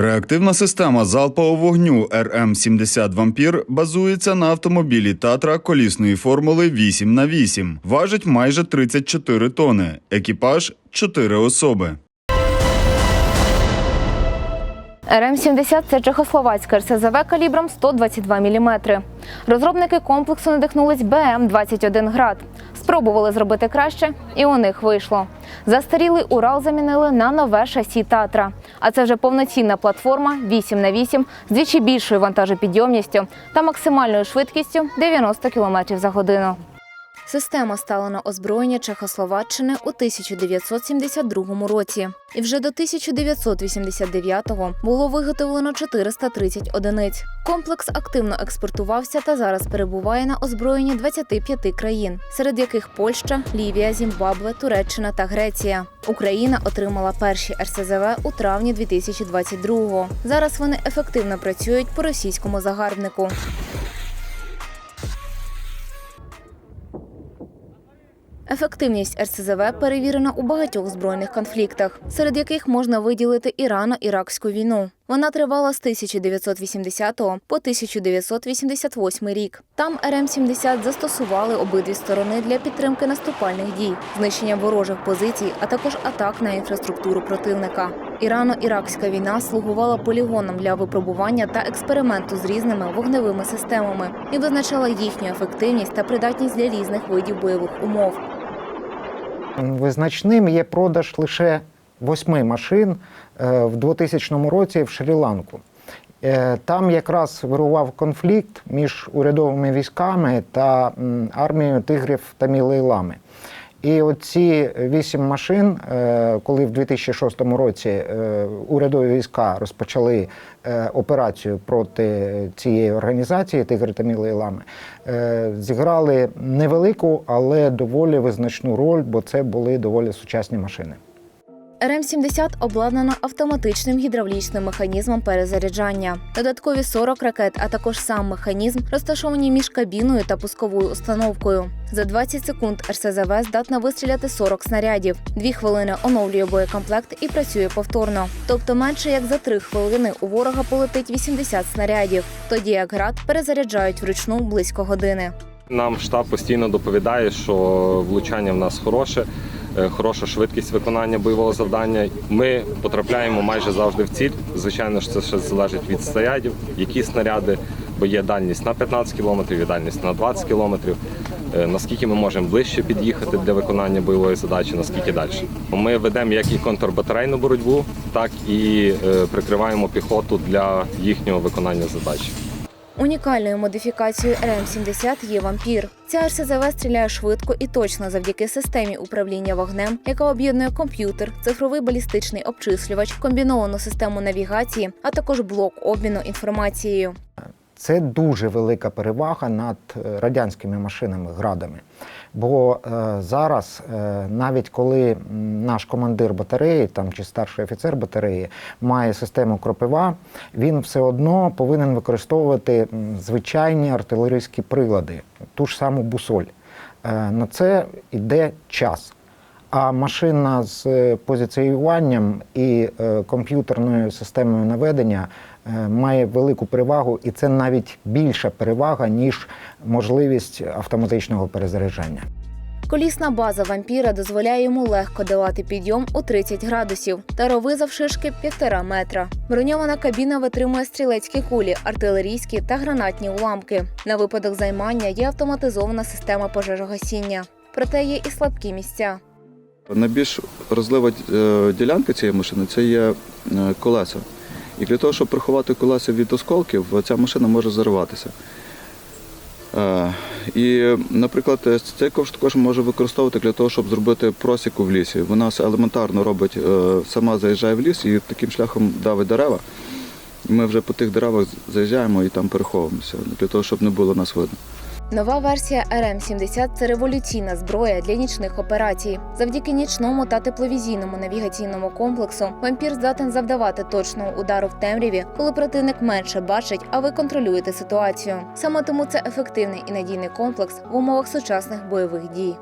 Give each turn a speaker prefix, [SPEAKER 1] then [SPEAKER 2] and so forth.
[SPEAKER 1] Реактивна система залпового вогню РМ-70 «Вампір» базується на автомобілі «Татра» колісної формули 8х8. Важить майже 34 тони. Екіпаж – 4 особи.
[SPEAKER 2] РМ-70 – це чехословацьке РСЗВ калібром 122 мм. Розробники комплексу надихнулись БМ-21 «Град». Спробували зробити краще, і у них вийшло. Застарілий Урал замінили на нове шасі «Татра». А це вже повноцінна платформа 8х8 з двічі більшою вантажопідйомністю та максимальною швидкістю 90 км за годину. Система стала на озброєння Чехословаччини у 1972 році. І вже до 1989-го було виготовлено 430 одиниць. Комплекс активно експортувався та зараз перебуває на озброєнні 25 країн, серед яких Польща, Лівія, Зімбабве, Туреччина та Греція. Україна отримала перші РСЗВ у травні 2022-го. Зараз вони ефективно працюють по російському загарбнику. Ефективність РСЗВ перевірена у багатьох збройних конфліктах, серед яких можна виділити Ірано-Іракську війну. Вона тривала з 1980 по 1988 рік. Там РМ-70 застосували обидві сторони для підтримки наступальних дій, знищення ворожих позицій, а також атак на інфраструктуру противника. Ірано-Іракська війна слугувала полігоном для випробування та експерименту з різними вогневими системами і визначала їхню ефективність та придатність для різних видів бойових умов.
[SPEAKER 3] Визначним є продаж лише восьми машин е, в 2000 році в Шрі-Ланку. Е, Там якраз вирував конфлікт між урядовими військами та армією тигрів та мілейлами. І оці вісім машин, е, коли в 2006 році е, урядові війська розпочали е, операцію проти цієї організації Тигри та Мілейлами, Лами, зіграли невелику, але доволі визначну роль, бо це були доволі сучасні машини.
[SPEAKER 2] РМ-70 обладнана автоматичним гідравлічним механізмом перезаряджання. Додаткові 40 ракет, а також сам механізм розташовані між кабіною та пусковою установкою. За 20 секунд РСЗВ здатна вистріляти 40 снарядів. Дві хвилини оновлює боєкомплект і працює повторно. Тобто менше як за 3 хвилини у ворога полетить 80 снарядів. Тоді як град перезаряджають вручну близько години.
[SPEAKER 4] Нам штаб постійно доповідає, що влучання в нас хороше, хороша швидкість виконання бойового завдання. Ми потрапляємо майже завжди в ціль. Звичайно ж, це ще залежить від снарядів, які снаряди, бо є дальність на 15 кілометрів, є дальність на 20 кілометрів. Е, Наскільки ми можемо ближче під'їхати для виконання бойової задачі, наскільки далі. Ми ведемо як і контрбатарейну боротьбу, так і е, прикриваємо піхоту для їхнього виконання задачі.
[SPEAKER 2] Унікальною модифікацією РМ-70 є вампір. Ця РСЗВ стріляє швидко і точно завдяки системі управління вогнем, яка об'єднує комп'ютер, цифровий балістичний обчислювач, комбіновану систему навігації, а також блок обміну інформацією.
[SPEAKER 3] Це дуже велика перевага над е, радянськими машинами градами. Бо е, зараз, е, навіть коли наш командир батареї там, чи старший офіцер батареї має систему кропива, він все одно повинен використовувати звичайні артилерійські прилади, ту ж саму бусоль. Е, на це йде час. А машина з е, позиціюванням і е, комп'ютерною системою наведення е, має велику перевагу, і це навіть більша перевага, ніж можливість автоматичного перезаряджання.
[SPEAKER 2] Колісна база вампіра дозволяє йому легко давати підйом у 30 градусів та рови завшишки 1,5 метра. Броньована кабіна витримує стрілецькі кулі, артилерійські та гранатні уламки. На випадок займання є автоматизована система пожежогасіння. Проте є і слабкі місця.
[SPEAKER 5] Найбільш розлива е, ділянка цієї машини це є е, колеса. І для того, щоб приховати колеса від осколків, ця машина може зариватися. Е, І, наприклад, цей ковш також може використовувати для того, щоб зробити просіку в лісі. Вона елементарно робить, сама заїжджає в ліс і таким шляхом давить дерева. Ми вже по тих деревах заїжджаємо і там переховуємося, для того, щоб не було нас видно.
[SPEAKER 2] Нова версія РМ-70 – це революційна зброя для нічних операцій. Завдяки нічному та тепловізійному навігаційному комплексу вампір здатен завдавати точного удару в темряві, коли противник менше бачить, а ви контролюєте ситуацію. Саме тому це ефективний і надійний комплекс в умовах сучасних бойових дій.